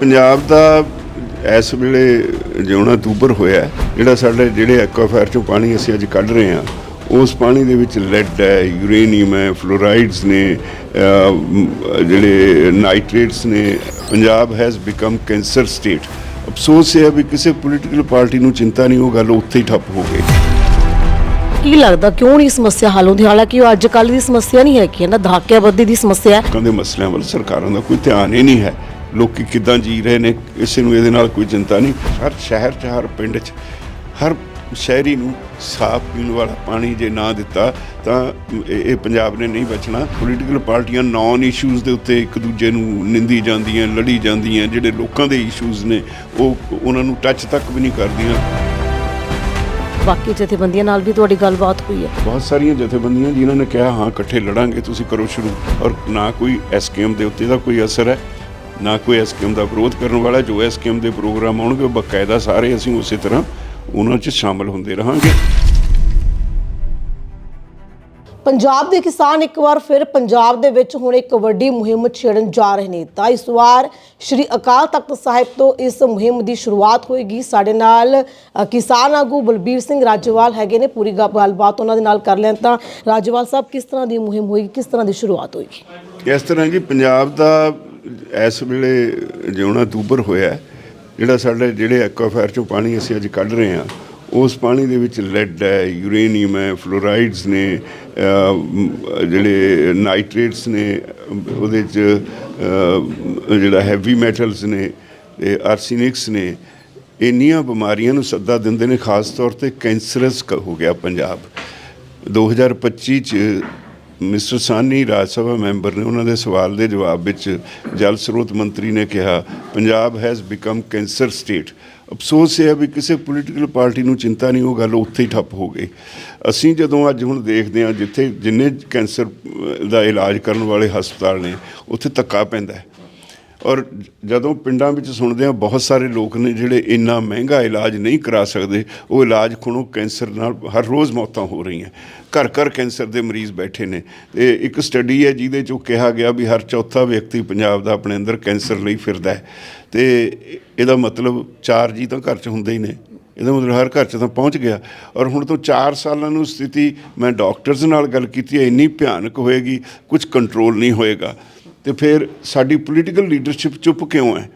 ਪੰਜਾਬ ਦਾ ਇਸ ਵੇਲੇ ਜਿਉਣਾ ਦੂਬਰ ਹੋਇਆ ਹੈ। ਜਿਹੜਾ ਸਾਡੇ ਜਿਹੜੇ ਐਕਵਾਫਾਇਰ ਚੋਂ ਪਾਣੀ ਅਸੀਂ ਅੱਜ ਕੱਢ ਰਹੇ ਹਾਂ ਉਸ ਪਾਣੀ ਦੇ ਵਿੱਚ ਲੈਡ ਹੈ ਯੂਰੇਨੀਅਮ ਹੈ ਫਲੋਰਾਈਡਸ ਨੇ ਜਿਹੜੇ ਨਾਈਟ੍ਰੇਟਸ ਨੇ Punjab has become cancer state ਅਫਸੋਸ ਇਹ ਹੈ ਵੀ ਕਿਸੇ ਪੋਲੀਟੀਕਲ ਪਾਰਟੀ ਨੂੰ ਚਿੰਤਾ ਨਹੀਂ ਉਹ ਗੱਲ ਉੱਥੇ ਹੀ ਠੱਪ ਹੋ ਗਈ। ਕੀ ਲੱਗਦਾ ਕਿਉਂ ਨਹੀਂ ਸਮੱਸਿਆ ਹੱਲ ਹੁੰਦੀ? ਹਾਲਾਂਕਿ ਉਹ ਅੱਜ ਕੱਲ੍ਹ ਦੀ ਸਮੱਸਿਆ ਨਹੀਂ ਹੈ ਕਿ ਨਾ ਦਹਾਕਿਆਬੱਦੀ ਦੀ ਸਮੱਸਿਆ ਹੈ। ਲੋਕਾਂ ਦੇ ਮਸਲਿਆਂ ਵੱਲ ਸਰਕਾਰਾਂ ਦਾ ਕੋਈ ਧਿਆਨ ਹੀ ਨਹੀਂ ਹੈ। ਲੋਕੀ ਕਿੱਦਾਂ ਜੀ ਰਹੇ ਨੇ ਕਿਸੇ ਨੂੰ ਇਹਦੇ ਨਾਲ ਕੋਈ ਚਿੰਤਾ ਨਹੀਂ। ਹਰ ਸ਼ਹਿਰ 'ਚ ਹਰ ਪਿੰਡ 'ਚ ਹਰ ਸ਼ਹਿਰੀ ਨੂੰ ਸਾਫ਼ ਪੀਣ ਵਾਲਾ ਪਾਣੀ ਜੇ ਨਾ ਦਿੱਤਾ ਤਾਂ ਇਹ ਇਹ ਪੰਜਾਬ ਨੇ ਨਹੀਂ ਬਚਣਾ। ਪੋਲੀਟੀਕਲ ਪਾਰਟੀਆਂ ਨੌਨ ਇਸ਼ੂਜ਼ ਦੇ ਉੱਤੇ ਇੱਕ ਦੂਜੇ ਨੂੰ ਨਿੰਦੀ ਜਾਂਦੀਆਂ ਲੜੀ ਜਾਂਦੀਆਂ ਜਿਹੜੇ ਲੋਕਾਂ ਦੇ ਇਸ਼ੂਜ਼ ਨੇ ਉਹ ਉਹਨਾਂ ਨੂੰ ਟੱਚ ਤੱਕ ਵੀ ਨਹੀਂ ਕਰਦੀਆਂ। ਬਾਕੀ ਜਥੇਬੰਦੀਆਂ ਨਾਲ ਵੀ ਤੁਹਾਡੀ ਗੱਲਬਾਤ ਹੋਈ ਹੈ। ਬਹੁਤ ਸਾਰੀਆਂ ਜਥੇਬੰਦੀਆਂ ਜਿਨ੍ਹਾਂ ਨੇ ਕਿਹਾ ਹਾਂ ਇਕੱਠੇ ਲੜਾਂਗੇ ਤੁਸੀਂ ਕਰੋ ਸ਼ੁਰੂ। ਔਰ ਨਾ ਕੋਈ ਐਸਕੇਐਮ ਦੇ ਉੱਤੇ ਦਾ ਕੋਈ ਅਸਰ ਹੈ। ਨਾ ਕੋਈ ਐਸਕੇਐਮ ਦਾ ਵਿਰੋਧ ਕਰਨ ਵਾਲਾ ਜੋ ਐਸਕੇਐਮ ਦੇ ਪ੍ਰੋਗਰਾਮ ਆਉਣਗੇ ਬਕਾਇਦਾ ਸਾਰੇ ਅਸੀਂ ਉਸੇ ਤਰ੍ਹਾਂ ਉਹਨਾਂ 'ਚ ਸ਼ਾਮਲ ਹੁੰਦੇ ਰਹਾਂਗੇ। ਪੰਜਾਬ ਦੇ ਕਿਸਾਨ ਇੱਕ ਵਾਰ ਫਿਰ ਪੰਜਾਬ ਦੇ ਵਿੱਚ ਹੁਣ ਇੱਕ ਵੱਡੀ ਮੁਹਿੰਮ ਛੇੜਨ ਜਾ ਰਹੇ ਨੇ। ਤਾਂ ਇਸ ਵਾਰ ਸ਼੍ਰੀ ਅਕਾਲ ਤਖਤ ਸਾਹਿਬ ਤੋਂ ਇਸ ਮੁਹਿੰਮ ਦੀ ਸ਼ੁਰੂਆਤ ਹੋਏਗੀ। ਸਾਡੇ ਨਾਲ ਅ, ਕਿਸਾਨ ਆਗੂ ਬਲਬੀਰ ਸਿੰਘ ਰਾਜੇਵਾਲ ਹੈਗੇ ਨੇ। ਪੂਰੀ ਗ- ਗੱਲਬਾਤ ਉਹਨਾਂ ਦੇ ਨਾਲ ਕਰ ਲੈਣ ਤਾਂ ਰਾਜੇਵਾਲ ਸਾਹਿਬ ਕਿਸ ਤਰ੍ਹਾਂ ਦੀ ਮੁਹਿੰਮ ਹੋਏਗੀ? ਕਿਸ ਤਰ੍ਹਾਂ ਦੀ ਸ਼ੁਰੂਆਤ ਹੋਏਗੀ? ਇਸ ਤਰ੍ਹਾਂ ਜੀ ਪੰਜਾਬ ਦਾ ਇਸ ਵੇਲੇ ਜਿਉਣਾ ਦੂਬਰ ਹੋਇਆ ਜਿਹੜਾ ਸਾਡੇ ਜਿਹੜੇ ਐਕਵਾਫਾਇਰ ਚੋਂ ਪਾਣੀ ਅਸੀਂ ਅੱਜ ਕੱਢ ਰਹੇ ਹਾਂ, ਉਸ ਪਾਣੀ ਦੇ ਵਿੱਚ ਲੈਡ ਹੈ ਯੂਰੇਨੀਅਮ ਹੈ ਫਲੋਰਾਈਡਸ ਨੇ ਜਿਹੜੇ ਨਾਈਟ੍ਰੇਟਸ ਨੇ, ਉਹਦੇ ਚ ਜਿਹੜਾ ਹੈਵੀ ਮੈਟਲਸ ਨੇ, ਤੇ ਆਰਸੈਨਿਕਸ ਨੇ, ਇੰਨੀਆਂ ਬਿਮਾਰੀਆਂ ਨੂੰ ਸੱਦਾ ਦਿੰਦੇ ਨੇ, ਖਾਸ ਤੌਰ ਤੇ ਕੈਂਸਰਸ ਹੋ ਗਿਆ ਪੰਜਾਬ। 2025 ਚ ਮਿਸਟਰ ਸਾਨੀ ਰਾਜ ਸਭਾ ਮੈਂਬਰ ਨੇ ਉਹਨਾਂ ਦੇ ਸਵਾਲ ਦੇ ਜਵਾਬ ਵਿੱਚ ਜਲ ਸਰੋਤ ਮੰਤਰੀ ਨੇ ਕਿਹਾ, Punjab has become cancer state ਅਫਸੋਸ ਇਹ ਹੈ ਵੀ ਕਿਸੇ ਪੋਲੀਟੀਕਲ ਪਾਰਟੀ ਨੂੰ ਚਿੰਤਾ ਨਹੀਂ, ਉਹ ਗੱਲ ਉੱਥੇ ਹੀ ਠੱਪ ਹੋ ਗਈ। ਅਸੀਂ ਜਦੋਂ ਅੱਜ ਹੁਣ ਦੇਖਦੇ ਹਾਂ, ਜਿੱਥੇ ਜਿੰਨੇ ਕੈਂਸਰ ਦਾ ਇਲਾਜ ਕਰਨ ਵਾਲੇ ਹਸਪਤਾਲ ਨੇ, ਉੱਥੇ ਧੱਕਾ ਪੈਂਦਾ ਹੈ। ਔਰ ਜਦੋਂ ਪਿੰਡਾਂ ਵਿੱਚ ਸੁਣਦੇ ਆ ਬਹੁਤ ਸਾਰੇ ਲੋਕ ਨੇ ਜਿਹੜੇ ਇੰਨਾ ਮਹਿੰਗਾ ਇਲਾਜ ਨਹੀਂ ਕਰਾ ਸਕਦੇ, ਉਹ ਇਲਾਜ ਖੁਣੋ ਕੈਂਸਰ ਨਾਲ ਹਰ ਰੋਜ਼ ਮੌਤਾਂ ਹੋ ਰਹੀਆਂ। ਘਰ ਘਰ ਕੈਂਸਰ ਦੇ ਮਰੀਜ਼ ਬੈਠੇ ਨੇ। ਤੇ ਇੱਕ ਸਟੱਡੀ ਹੈ ਜਿਹਦੇ ਚੋਂ ਕਿਹਾ ਗਿਆ ਵੀ ਹਰ ਚੌਥਾ ਵਿਅਕਤੀ ਪੰਜਾਬ ਦਾ ਆਪਣੇ ਅੰਦਰ ਕੈਂਸਰ ਲਈ ਫਿਰਦਾ ਹੈ। ਤੇ ਇਹਦਾ ਮਤਲਬ ਚਾਰ ਜੀ ਤਾਂ ਘਰ 'ਚ ਹੁੰਦੇ ਹੀ ਨੇ। ਇਹਦਾ ਮਤਲਬ ਹਰ ਘਰ 'ਚ ਤਾਂ ਪਹੁੰਚ ਗਿਆ। ਔਰ ਹੁਣ ਤੋਂ 4 ਸਾਲਾਂ ਨੂੰ ਸਥਿਤੀ ਮੈਂ ਡਾਕਟਰਸ ਨਾਲ ਗੱਲ ਕੀਤੀ ਹੈ, ਇੰਨੀ ਭਿਆਨਕ ਹੋਏਗੀ ਕੁਝ ਕੰਟਰੋਲ ਨਹੀਂ ਹੋਏਗਾ। ਤੇ ਫਿਰ ਸਾਡੀ ਪੋਲੀਟੀਕਲ ਲੀਡਰਸ਼ਿਪ ਚੁੱਪ ਕਿਉਂ ਹੈ?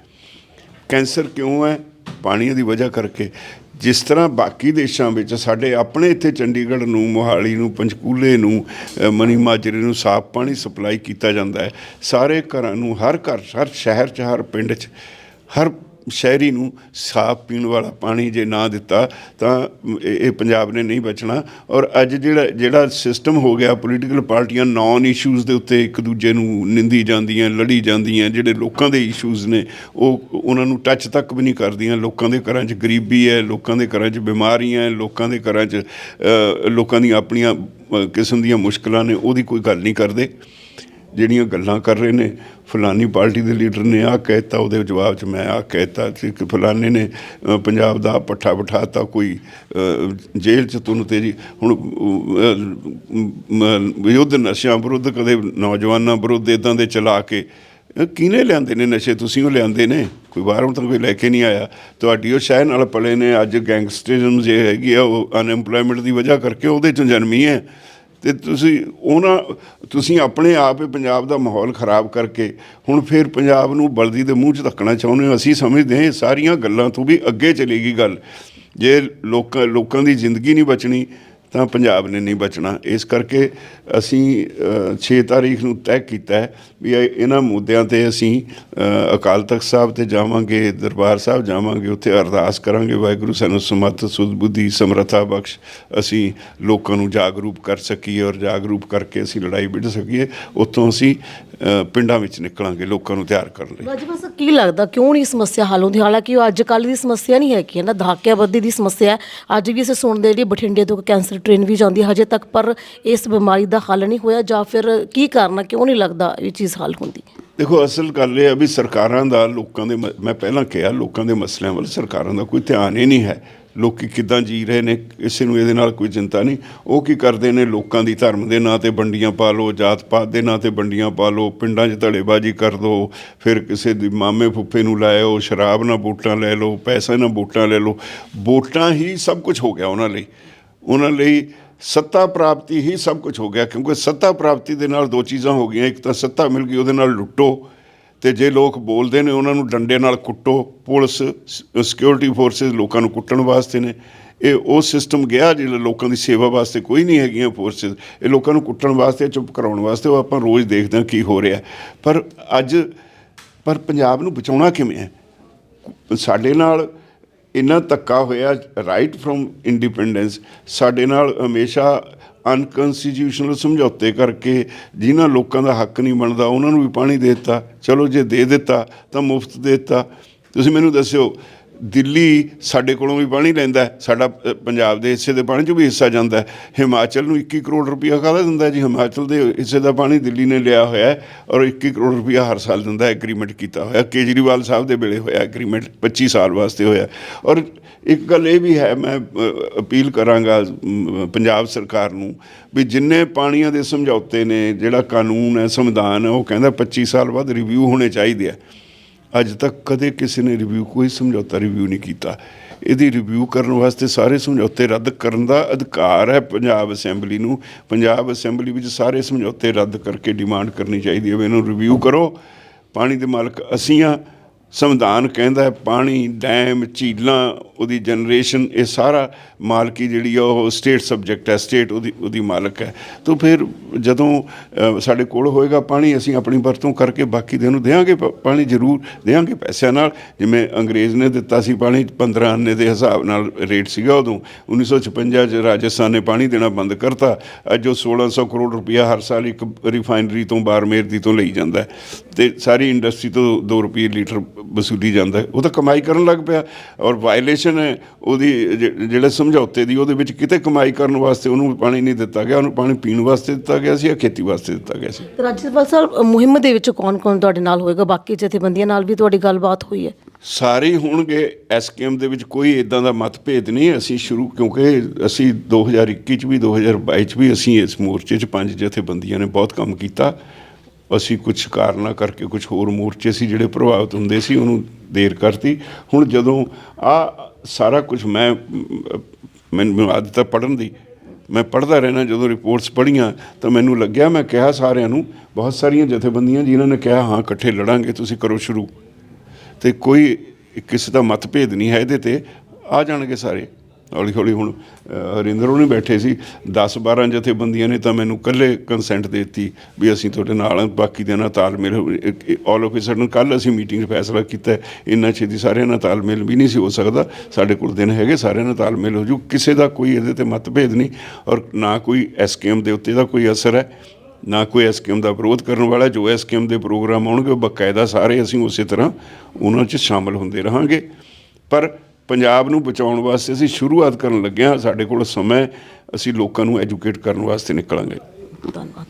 ਕੈਂਸਰ ਕਿਉਂ ਹੈ? ਪਾਣੀ ਦੀ ਵਜ੍ਹਾ ਕਰਕੇ। ਜਿਸ ਤਰ੍ਹਾਂ ਬਾਕੀ ਦੇਸ਼ਾਂ ਵਿੱਚ ਸਾਡੇ ਆਪਣੇ ਇੱਥੇ ਚੰਡੀਗੜ੍ਹ ਨੂੰ, ਮੋਹਾਲੀ ਨੂੰ, ਪੰਚਕੂਲੇ ਨੂੰ ਮਨੀ ਮਾਜਰੇ ਨੂੰ ਸਾਫ਼ ਪਾਣੀ ਸਪਲਾਈ ਕੀਤਾ ਜਾਂਦਾ ਹੈ। ਸਾਰੇ ਘਰਾਂ ਨੂੰ, ਹਰ ਘਰ, ਹਰ ਸ਼ਹਿਰ 'ਚ, ਹਰ ਪਿੰਡ 'ਚ, ਹਰ ਸ਼ਹਿਰੀ ਨੂੰ ਸਾਫ਼ ਪੀਣ ਵਾਲਾ ਪਾਣੀ ਜੇ ਨਾ ਦਿੱਤਾ, ਤਾਂ ਇਹ ਪੰਜਾਬ ਨੇ ਨਹੀਂ ਬਚਣਾ। ਔਰ ਅੱਜ ਜਿਹੜਾ ਜਿਹੜਾ ਸਿਸਟਮ ਹੋ ਗਿਆ ਪੋਲੀਟੀਕਲ ਪਾਰਟੀਆਂ ਨੌਨ ਇਸ਼ੂਜ਼ ਦੇ ਉੱਤੇ ਇੱਕ ਦੂਜੇ ਨੂੰ ਨਿੰਦੀ ਜਾਂਦੀਆਂ, ਲੜੀ ਜਾਂਦੀਆਂ, ਜਿਹੜੇ ਲੋਕਾਂ ਦੇ ਇਸ਼ੂਜ਼ ਨੇ, ਉਹ ਉਹਨਾਂ ਨੂੰ ਟੱਚ ਤੱਕ ਵੀ ਨਹੀਂ ਕਰਦੀਆਂ। ਲੋਕਾਂ ਦੇ ਘਰਾਂ 'ਚ ਗਰੀਬੀ ਹੈ, ਲੋਕਾਂ ਦੇ ਘਰਾਂ 'ਚ ਬਿਮਾਰੀਆਂ ਹੈ, ਲੋਕਾਂ ਦੇ ਘਰਾਂ 'ਚ ਲੋਕਾਂ ਦੀਆਂ ਆਪਣੀਆਂ ਕਿਸਮ ਦੀਆਂ ਮੁਸ਼ਕਲਾਂ ਨੇ, ਉਹਦੀ ਕੋਈ ਗੱਲ ਨਹੀਂ ਕਰਦੇ। ਜਿਹੜੀਆਂ ਗੱਲਾਂ ਕਰ ਰਹੇ ਨੇ ਫਲਾਨੀ ਪਾਰਟੀ ਦੇ ਲੀਡਰ ਨੇ ਆਹ ਕਹਿਤਾ ਉਹਦੇ ਜਵਾਬ 'ਚ ਮੈਂ ਆਹ ਕਹਿਤਾ ਤੇ ਕਿ ਫਲਾਨੇ ਨੇ ਪੰਜਾਬ ਦਾ ਪੱਠਾ ਬਿਠਾਤਾ ਕੋਈ ਜੇਲ੍ਹ 'ਚ ਤੁਨ ਤੇ ਹੁਣ ਅ, ਯੁੱਧ ਨਸ਼ਿਆਂ ਵਿਰੁੱਧ ਕਦੇ ਨੌਜਵਾਨਾਂ ਵਿਰੁੱਧ ਇਦਾਂ ਦੇ ਚਲਾ ਕੇ ਅ, ਕਿਹਨੇ ਲਿਆਂਦੇ ਨੇ ਨਸ਼ੇ? ਤੁਸੀਂ ਉਹ ਲਿਆਂਦੇ ਨੇ? ਕੋਈ ਬਾਹਰੋਂ ਤਾਂ ਕੋਈ ਲੈ ਕੇ ਨਹੀਂ ਆਇਆ। ਤੁਹਾਡੀ ਉਹ ਸ਼ਹਿਰ ਨਾਲ ਪਲੇ ਨੇ ਅੱਜ ਗੈਂਗਸਟਰਿਜ਼ਮ ਜੇ ਹੈਗੀ ਆ ਉਹ ਅਨਐਮਪਲੋਇਮੈਂਟ ਦੀ ਵਜ੍ਹਾ ਕਰਕੇ ਉਹਦੇ 'ਚੋਂ ਜਨਮੀ ਹੈ। ਤੇ ਤੁਸੀਂ ਉਹਨਾਂ, ਤੁਸੀਂ ਆਪਣੇ ਆਪ ਹੀ ਪੰਜਾਬ ਦਾ ਮਾਹੌਲ ਖਰਾਬ ਕਰਕੇ ਹੁਣ ਫਿਰ ਪੰਜਾਬ ਨੂੰ ਬਲਦੀ ਦੇ ਮੂੰਹ 'ਚ ਧੱਕਣਾ ਚਾਹੁੰਦੇ ਹੋ। ਅਸੀਂ ਸਮਝਦੇ ਹਾਂ ਇਹ ਸਾਰੀਆਂ ਗੱਲਾਂ ਤੋਂ ਵੀ ਅੱਗੇ ਚਲੇਗੀ ਗੱਲ। ਜੇ ਲੋਕਾਂ ਲੋਕਾਂ ਦੀ ਜ਼ਿੰਦਗੀ ਨਹੀਂ ਬਚਣੀ ਤਾਂ ਪੰਜਾਬ ਨੇ ਨਹੀਂ ਬਚਣਾ। ਇਸ ਕਰਕੇ ਅਸੀਂ ਅ, 6 ਤਾਰੀਖ ਨੂੰ ਤੈਅ ਕੀਤਾ ਹੈ ਵੀ ਇਹ- ਇਹਨਾਂ ਮੁੱਦਿਆਂ ਤੇ ਅਸੀਂ ਅਕਾਲ ਤਖਤ ਸਾਹਿਬ ਤੇ ਜਾਵਾਂਗੇ ਦਰਬਾਰ ਸਾਹਿਬ ਜਾਵਾਂਗੇ ਉੱਥੇ ਅਰਦਾਸ ਕਰਾਂਗੇ। ਵਾਹਿਗੁਰੂ ਸਾਨੂੰ ਸਮਤ ਸੁਧ ਬੁੱਧੀ ਸਮਰੱਥਾ ਬਖਸ਼ ਅਸੀਂ ਲੋਕਾਂ ਨੂੰ ਜਾਗਰੂਕ ਕਰ ਸਕੀਏ ਔਰ ਜਾਗਰੂਕ ਕਰਕੇ ਅਸੀਂ ਲੜਾਈ ਵਿੱਢ ਸਕੀਏ। ਉੱਥੋਂ ਅਸੀਂ ਪਿੰਡਾਂ ਵਿੱਚ ਨਿਕਲਾਂਗੇ ਲੋਕਾਂ ਨੂੰ ਤਿਆਰ ਕਰਨ ਲਈ। ਰਾਜੇਵਾਲ ਸਾਹਿਬ ਕੀ ਲੱਗਦਾ ਕਿਉਂ ਨਹੀਂ ਸਮੱਸਿਆ ਹੱਲ ਹੁੰਦੀ? ਹਾਲਾਂਕਿ ਉਹ ਅੱਜ ਕੱਲ੍ਹ ਦੀ ਸਮੱਸਿਆ ਨਹੀਂ ਹੈਗੀ ਹੈ ਕਿ ਨਾ? ਦਹਾਕਿਆਬੱਦੀ ਦੀ ਸਮੱਸਿਆ ਅੱਜ ਵੀ ਅਸੀਂ ਸੁਣਦੇ ਜਿਹੜੀ ਬਠਿੰਡੇ ਤੋਂ ਕੈਂਸਰ ਟ੍ਰੇਨ ਵੀ ਜਾਂਦੀ ਹਜੇ ਤੱਕ, ਪਰ ਇਸ ਬਿਮਾਰੀ ਦਾ ਹੱਲ ਨਹੀਂ ਹੋਇਆ ਜਾਂ ਫਿਰ ਕੀ ਕਾਰਨ ਕਿਉਂ ਨਹੀਂ ਲੱਗਦਾ ਇਹ ਚੀਜ਼ ਹੱਲ ਹੁੰਦੀ? ਦੇਖੋ, ਅਸਲ ਗੱਲ ਇਹ ਹੈ ਵੀ ਸਰਕਾਰਾਂ ਦਾ, ਲੋਕਾਂ ਦੇ ਮ- ਮੈਂ ਪਹਿਲਾਂ ਕਿਹਾ, ਲੋਕਾਂ ਦੇ ਮਸਲਿਆਂ ਵੱਲ ਸਰਕਾਰਾਂ ਦਾ ਕੋਈ ਧਿਆਨ ਹੀ ਨਹੀਂ ਹੈ। ਲੋਕੀ ਕਿੱਦਾਂ ਜੀ ਰਹੇ ਨੇ, ਕਿਸੇ ਨੂੰ ਇਹਦੇ ਨਾਲ ਕੋਈ ਚਿੰਤਾ ਨਹੀਂ। ਉਹ ਕੀ ਕਰਦੇ ਨੇ, ਲੋਕਾਂ ਦੀ ਧਰਮ ਦੇ ਨਾਂ ਤੇ ਵੰਡੀਆਂ ਪਾ ਲਓ ਜਾਤ ਪਾਤ ਦੇ ਨਾਂ ਤੇ ਵੰਡੀਆਂ ਪਾ ਲਓ, ਪਿੰਡਾਂ 'ਚ ਧੜੇਬਾਜ਼ੀ ਕਰ ਦਿਓ ਫਿਰ ਕਿਸੇ ਦੀ ਮਾਮੇ ਫੁੱਫੇ ਨੂੰ ਲਾਇਓ ਸ਼ਰਾਬ ਨਾਲ ਵੋਟਾਂ ਲੈ ਲਓ, ਪੈਸੇ ਨਾਲ ਵੋਟਾਂ ਲੈ ਲਓ। ਵੋਟਾਂ ਹੀ ਸਭ ਕੁਝ ਹੋ ਗਿਆ ਉਹਨਾਂ ਲਈ। ਉਹਨਾਂ ਲਈ ਸੱਤਾ ਪ੍ਰਾਪਤੀ ਹੀ ਸਭ ਕੁਝ ਹੋ ਗਿਆ, ਕਿਉਂਕਿ ਸੱਤਾ ਪ੍ਰਾਪਤੀ ਦੇ ਨਾਲ ਦੋ ਚੀਜ਼ਾਂ ਹੋ ਗਈਆਂ, ਇੱਕ ਤਾਂ ਸੱਤਾ ਮਿਲ ਗਈ, ਉਹਦੇ ਨਾਲ ਲੁੱਟੋ, ਤੇ ਜੇ ਲੋਕ ਬੋਲਦੇ ਨੇ ਉਹਨਾਂ ਨੂੰ ਡੰਡੇ ਨਾਲ ਕੁੱਟੋ, ਪੁਲਿਸ ਸਿਕਿਉਰਿਟੀ ਫੋਰਸਸ ਲੋਕਾਂ ਨੂੰ ਕੁੱਟਣ ਵਾਸਤੇ ਨੇ, ਇਹ ਉਹ ਸਿਸਟਮ ਗਿਆ ਜਿਹੜਾ ਲੋਕਾਂ ਦੀ ਸੇਵਾ ਵਾਸਤੇ ਕੋਈ ਨਹੀਂ ਹੈਗੀਆਂ ਫੋਰਸਸ ਇਹ ਲੋਕਾਂ ਨੂੰ ਕੁੱਟਣ ਵਾਸਤੇ ਚੁੱਪ ਕਰਾਉਣ ਵਾਸਤੇ, ਉਹ ਆਪਾਂ ਰੋਜ਼ ਦੇਖਦੇ ਹਾਂ ਕੀ ਹੋ ਰਿਹਾ। ਪਰ ਅੱਜ, ਪਰ ਪੰਜਾਬ ਨੂੰ ਬਚਾਉਣਾ ਕਿਵੇਂ ਹੈ? ਸਾਡੇ ਨਾਲ ਇੰਨਾ ਧੱਕਾ ਹੋਇਆ ਰਾਈਟ ਫਰੋਮ ਇੰਡੀਪੈਂਡੈਂਸ ਸਾਡੇ ਨਾਲ ਹਮੇਸ਼ਾ ਅਨਕਨਸਟੀਟਿਊਸ਼ਨਲ ਸਮਝੌਤੇ ਕਰਕੇ ਜਿਨ੍ਹਾਂ ਲੋਕਾਂ ਦਾ ਹੱਕ ਨਹੀਂ ਬਣਦਾ, ਉਹਨਾਂ ਨੂੰ ਵੀ ਪਾਣੀ ਦੇ ਦਿੱਤਾ, ਚਲੋ ਜੇ ਦੇ ਦਿੱਤਾ ਤਾਂ ਮੁਫਤ ਦੇ ਦਿੱਤਾ। ਤੁਸੀਂ ਮੈਨੂੰ ਦੱਸਿਓ ਦਿੱਲੀ ਸਾਡੇ ਕੋਲੋਂ ਵੀ ਪਾਣੀ ਲੈਂਦਾ ਸਾਡਾ ਪੰਜਾਬ ਦੇ ਹਿੱਸੇ ਦੇ ਪਾਣੀ 'ਚ ਵੀ ਹਿੱਸਾ ਜਾਂਦਾ ਹਿਮਾਚਲ ਨੂੰ 21 ਕਰੋੜ ਰੁਪਇਆ ਕਾਹਦਾ ਦਿੰਦਾ ਜੀ? ਹਿਮਾਚਲ ਦੇ ਹਿੱਸੇ ਦਾ ਪਾਣੀ ਦਿੱਲੀ ਨੇ ਲਿਆ ਹੋਇਆ ਔਰ 21 ਕਰੋੜ ਰੁਪਇਆ ਹਰ ਸਾਲ ਦਿੰਦਾ ਐਗਰੀਮੈਂਟ ਕੀਤਾ ਹੋਇਆ। ਕੇਜਰੀਵਾਲ ਸਾਹਿਬ ਦੇ ਵੇਲੇ ਹੋਇਆ ਐਗਰੀਮੈਂਟ 25 ਸਾਲ ਵਾਸਤੇ ਹੋਇਆ। ਔਰ ਇੱਕ ਗੱਲ ਇਹ ਵੀ ਹੈ, ਮੈਂ ਅਪੀਲ ਕਰਾਂਗਾ ਪੰਜਾਬ ਸਰਕਾਰ ਨੂੰ ਵੀ ਜਿੰਨੇ ਪਾਣੀਆਂ ਦੇ ਸਮਝੌਤੇ ਨੇ, ਜਿਹੜਾ ਕਾਨੂੰਨ ਹੈ, ਸੰਵਿਧਾਨ ਹੈ, ਉਹ ਕਹਿੰਦਾ 25 ਸਾਲ ਬਾਅਦ ਰਿਵਿਊ ਹੋਣੇ ਚਾਹੀਦੇ ਆ। ਅੱਜ ਤੱਕ ਕਦੇ ਕਿਸੇ ਨੇ ਰਿਵਿਊ ਕੋਈ ਸਮਝੌਤਾ ਰਿਵਿਊ ਨਹੀਂ ਕੀਤਾ। ਇਹਦੀ ਰਿਵਿਊ ਕਰਨ ਵਾਸਤੇ ਸਾਰੇ ਸਮਝੌਤੇ ਰੱਦ ਕਰਨ ਦਾ ਅਧਿਕਾਰ ਹੈ ਪੰਜਾਬ ਅਸੈਂਬਲੀ ਨੂੰ। ਪੰਜਾਬ ਅਸੈਂਬਲੀ ਵਿੱਚ ਸਾਰੇ ਸਮਝੌਤੇ ਰੱਦ ਕਰਕੇ ਡਿਮਾਂਡ ਕਰਨੀ ਚਾਹੀਦੀ ਹੈ ਵੀ ਇਹਨੂੰ ਰਿਵਿਊ ਕਰੋ। ਪਾਣੀ ਦੇ ਮਾਲਕ ਅਸੀਂ ਆ ਸੰਵਿਧਾਨ ਕਹਿੰਦਾ ਪਾਣੀ, ਡੈਮ, ਝੀਲਾਂ, ਉਹਦੀ ਜਨਰੇਸ਼ਨ ਇਹ ਸਾਰਾ ਮਾਲਕੀ ਜਿਹੜੀ ਆ, ਉਹ ਸਟੇਟ ਸਬਜੈਕਟ ਹੈ ਸਟੇਟ ਉਹਦੀ ਉਹਦੀ ਮਾਲਕ ਹੈ। ਤਾਂ ਫਿਰ ਜਦੋਂ ਸਾਡੇ ਕੋਲ ਹੋਏਗਾ ਪਾਣੀ, ਅਸੀਂ ਆਪਣੀ ਵਰਤੋਂ ਕਰਕੇ ਬਾਕੀ ਦੇ ਨੂੰ ਦੇਵਾਂਗੇ ਪ- ਪਾਣੀ ਜ਼ਰੂਰ ਦੇਵਾਂਗੇ ਪੈਸਿਆਂ ਨਾਲ। ਜਿਵੇਂ ਅੰਗਰੇਜ਼ ਨੇ ਦਿੱਤਾ ਸੀ ਪਾਣੀ 15 ਆਨੇ ਦੇ ਹਿਸਾਬ ਨਾਲ ਰੇਟ ਸੀਗਾ ਉਦੋਂ। 1956 ਚ ਰਾਜਸਥਾਨ ਨੇ ਪਾਣੀ ਦੇਣਾ ਬੰਦ ਕਰਤਾ। ਅੱਜ ਉਹ 1600 ਕਰੋੜ ਰੁਪਇਆ ਹਰ ਸਾਲ ਇੱਕ ਰਿਫਾਈਨਰੀ ਤੋਂ ਬਾਰਮੇਰ ਦੀ ਤੋਂ ਲਈ ਜਾਂਦਾ ਹੈ। ਤੇ ਸਾਰੀ ਇੰਡਸਟਰੀ ਤੋਂ 2 ਰੁਪਏ ਲੀਟਰ ਵਸੂਲੀ ਜਾਂਦਾ ਉਹ ਤਾਂ ਕਮਾਈ ਕਰਨ ਲੱਗ ਪਿਆ। ਔਰ ਵਾਇਲੇਸ਼ਨ ਹੈ ਉਹਦੀ ਜਿਹੜੇ ਸਮਝੌਤੇ ਦੀ ਉਹਦੇ ਵਿੱਚ ਕਿਤੇ ਕਮਾਈ ਕਰਨ ਵਾਸਤੇ ਉਹਨੂੰ ਪਾਣੀ ਨਹੀਂ ਦਿੱਤਾ ਗਿਆ ਉਹਨੂੰ ਪਾਣੀ ਪੀਣ ਵਾਸਤੇ ਦਿੱਤਾ ਗਿਆ ਸੀ ਜਾਂ ਖੇਤੀ ਵਾਸਤੇ ਦਿੱਤਾ ਗਿਆ ਸੀ। ਰਾਜਪਾਲ ਸਾਹਿਬ ਮੁਹਿੰਮ ਦੇ ਵਿੱਚ ਕੌਣ-ਕੌਣ ਤੁਹਾਡੇ ਨਾਲ ਹੋਏਗਾ? ਬਾਕੀ ਜਥੇਬੰਦੀਆਂ ਨਾਲ ਵੀ ਤੁਹਾਡੀ ਗੱਲਬਾਤ ਹੋਈ ਹੈ। ਸਾਰੇ ਹੋਣਗੇ। ਐਸਕੇਐਮ ਦੇ ਵਿੱਚ ਕੋਈ ਇਦਾਂ ਦਾ ਮਤਭੇਦ ਨਹੀਂ ਅਸੀਂ ਸ਼ੁਰੂ ਕਿਉਂਕਿ ਅਸੀਂ 2021 ਚ ਵੀ 2022 ਚ ਵੀ ਅਸੀਂ ਇਸ ਮੋਰਚੇ 'ਚ ਪੰਜ ਜਥੇਬੰਦੀਆਂ ਨੇ ਬਹੁਤ ਕੰਮ ਕੀਤਾ। ਅਸੀਂ ਕੁਝ ਕਾਰਨਾਂ ਕਰਕੇ ਕੁਝ ਹੋਰ ਮੋਰਚੇ ਸੀ ਜਿਹੜੇ ਪ੍ਰਭਾਵਿਤ ਹੁੰਦੇ ਸੀ, ਉਹਨੂੰ ਦੇਰ ਕਰਤੀ। ਹੁਣ ਜਦੋਂ ਆ ਸਾਰਾ ਕੁਝ ਮੈਂ, ਮੈਨੂੰ ਆਦਤ ਹੈ ਪੜਨ ਦੀ, ਮੈਂ ਪੜ੍ਹਦਾ ਰਹਿਣਾ ਜਦੋਂ ਰਿਪੋਰਟਸ ਪੜ੍ਹੀਆਂ, ਤਾਂ ਮੈਨੂੰ ਲੱਗਿਆ, ਮੈਂ ਕਿਹਾ ਸਾਰਿਆਂ ਨੂੰ, ਬਹੁਤ ਸਾਰੀਆਂ ਜਥੇਬੰਦੀਆਂ ਜਿਨ੍ਹਾਂ ਨੇ ਕਿਹਾ, ਹਾਂ, ਇਕੱਠੇ ਲੜਾਂਗੇ, ਤੁਸੀਂ ਕਰੋ ਸ਼ੁਰੂ। ਤੇ ਕੋਈ ਕਿਸੇ ਦਾ ਮਤਭੇਦ ਨਹੀਂ ਹੈ ਇਹਦੇ ਤੇ, ਆ ਜਾਣਗੇ ਸਾਰੇ। ਹੌਲੀ ਹੌਲੀ ਹੁਣ ਅ, ਹਰਿੰਦਰ ਉਹ ਬੈਠੇ ਸੀ 10 12 ਜਥੇਬੰਦੀਆਂ ਨੇ ਤਾਂ ਮੈਨੂੰ ਇਕੱਲੇ ਕੰਸੈਂਟ ਦੇ ਦਿੱਤੀ ਵੀ ਅਸੀਂ ਤੁਹਾਡੇ ਨਾਲ ਹਾਂ, ਬਾਕੀ ਦੇ ਨਾਲ ਤਾਲਮੇਲ ਆਲ ਆਫ ਸਡਨ ਕੱਲ ਅਸੀਂ ਮੀਟਿੰਗ 'ਚ ਫੈਸਲਾ ਕੀਤਾ ਇੰਨਾ ਛੇਤੀ ਸਾਰਿਆਂ ਨਾਲ ਤਾਲਮੇਲ ਵੀ ਨਹੀਂ ਸੀ ਹੋ ਸਕਦਾ। ਸਾਡੇ ਕੋਲ ਦਿਨ ਹੈਗੇ ਸਾਰਿਆਂ ਨਾਲ ਤਾਲਮੇਲ ਹੋ ਜੂ। ਕਿਸੇ ਦਾ ਕੋਈ ਇਹਦੇ ਤੇ ਮਤਭੇਦ ਨਹੀਂ ਔਰ ਨਾ ਕੋਈ ਐਸਕੇਐਮ ਦੇ ਉੱਤੇ ਦਾ ਕੋਈ ਅਸਰ ਹੈ ਨਾ ਕੋਈ ਐਸਕੇਐਮ ਦਾ ਵਿਰੋਧ ਕਰਨ ਵਾਲਾ। ਜੋ ਐਸਕੇਐਮ ਦੇ ਪ੍ਰੋਗਰਾਮ ਆਉਣਗੇ ਉਹ ਬਕਾਇਦਾ ਸਾਰੇ ਅਸੀਂ ਉਸੇ ਤਰ੍ਹਾਂ ਉਹਨਾਂ 'ਚ ਸ਼ਾਮਲ ਹੁੰਦੇ ਰਹਾਂਗੇ। ਪਰ ਪੰਜਾਬ ਨੂੰ ਬਚਾਉਣ ਵਾਸਤੇ ਅਸੀਂ ਸ਼ੁਰੂਆਤ ਕਰਨ ਲੱਗੇ ਹਾਂ। ਸਾਡੇ ਕੋਲ ਸਮਾਂ ਅਸੀਂ ਲੋਕਾਂ ਨੂੰ ਐਜੂਕੇਟ ਕਰਨ ਵਾਸਤੇ ਨਿਕਲਾਂਗੇ। ਧੰਨਵਾਦ।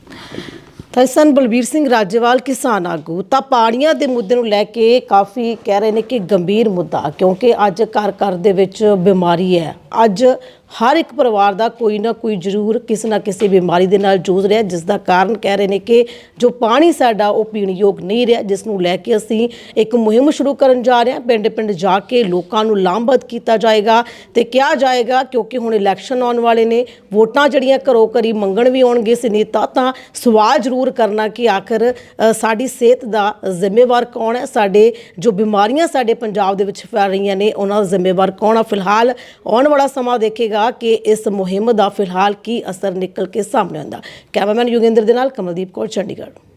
ਤਾਂ ਸਨ ਬਲਬੀਰ ਸਿੰਘ ਰਾਜੇਵਾਲ ਕਿਸਾਨ ਆਗੂ। ਤਾਂ ਪਾਣੀਆਂ ਦੇ ਮੁੱਦੇ ਨੂੰ ਲੈ ਕੇ ਕਾਫੀ ਕਹਿ ਰਹੇ ਨੇ ਕਿ ਗੰਭੀਰ ਮੁੱਦਾ ਕਿਉਂਕਿ ਅੱਜ ਘਰ ਘਰ ਦੇ ਵਿੱਚ ਬਿਮਾਰੀ ਹੈ। ਅੱਜ ਹਰ ਇੱਕ ਪਰਿਵਾਰ ਦਾ ਕੋਈ ਨਾ ਕੋਈ ਜ਼ਰੂਰ ਕਿਸੇ ਨਾ ਕਿਸੇ ਬਿਮਾਰੀ ਦੇ ਨਾਲ ਜੂਝ ਰਿਹਾ, ਜਿਸ ਦਾ ਕਾਰਨ ਕਹਿ ਰਹੇ ਨੇ ਕਿ ਜੋ ਪਾਣੀ ਸਾਡਾ ਉਹ ਪੀਣ ਯੋਗ ਨਹੀਂ ਰਿਹਾ, ਜਿਸ ਨੂੰ ਲੈ ਕੇ ਅਸੀਂ ਇੱਕ ਮੁਹਿੰਮ ਸ਼ੁਰੂ ਕਰਨ ਜਾ ਰਹੇ ਹਾਂ। ਪਿੰਡ ਪਿੰਡ ਜਾ ਕੇ ਲੋਕਾਂ ਨੂੰ ਲਾਮਬੱਧ ਕੀਤਾ ਜਾਏਗਾ ਤੇ ਕਿਹਾ ਜਾਏਗਾ, ਕਿਉਂਕਿ ਹੁਣ ਇਲੈਕਸ਼ਨ ਆਉਣ ਵਾਲੇ ਨੇ, ਵੋਟਾਂ ਜਿਹੜੀਆਂ ਘਰੋਂ ਘਰੀ ਮੰਗਣ ਵੀ ਆਉਣਗੇ ਸੀ ਨੇਤਾ ਤਾਂ ਸਵਾਲ ਜ਼ਰੂਰ ਕਰਨਾ ਕਿ ਆਖਰ ਸਾਡੀ ਸਿਹਤ ਦਾ ਜ਼ਿੰਮੇਵਾਰ ਕੌਣ ਹੈ? ਸਾਡੇ ਜੋ ਬਿਮਾਰੀਆਂ ਸਾਡੇ ਪੰਜਾਬ ਦੇ ਵਿੱਚ ਫੈਲ ਰਹੀਆਂ ਨੇ, ਉਹਨਾਂ ਦਾ ਜ਼ਿੰਮੇਵਾਰ ਕੌਣ ਆ? ਫਿਲਹਾਲ ਆਉਣ ਵਾਲਾ ਸਮਾਂ ਦੇਖੇਗਾ। ਕਿ ਇਸ ਮੁਹਿੰਮ ਦਾ ਫਿਲਹਾਲ ਕੀ ਅਸਰ ਨਿਕਲ ਕੇ ਸਾਹਮਣੇ ਆਉਂਦਾ। ਕੈਮਰਾਮੈਨ ਯੋਗਿੰਦਰ ਦੇ ਨਾਲ ਕਮਲਦੀਪ ਕੌਰ, ਚੰਡੀਗੜ੍ਹ।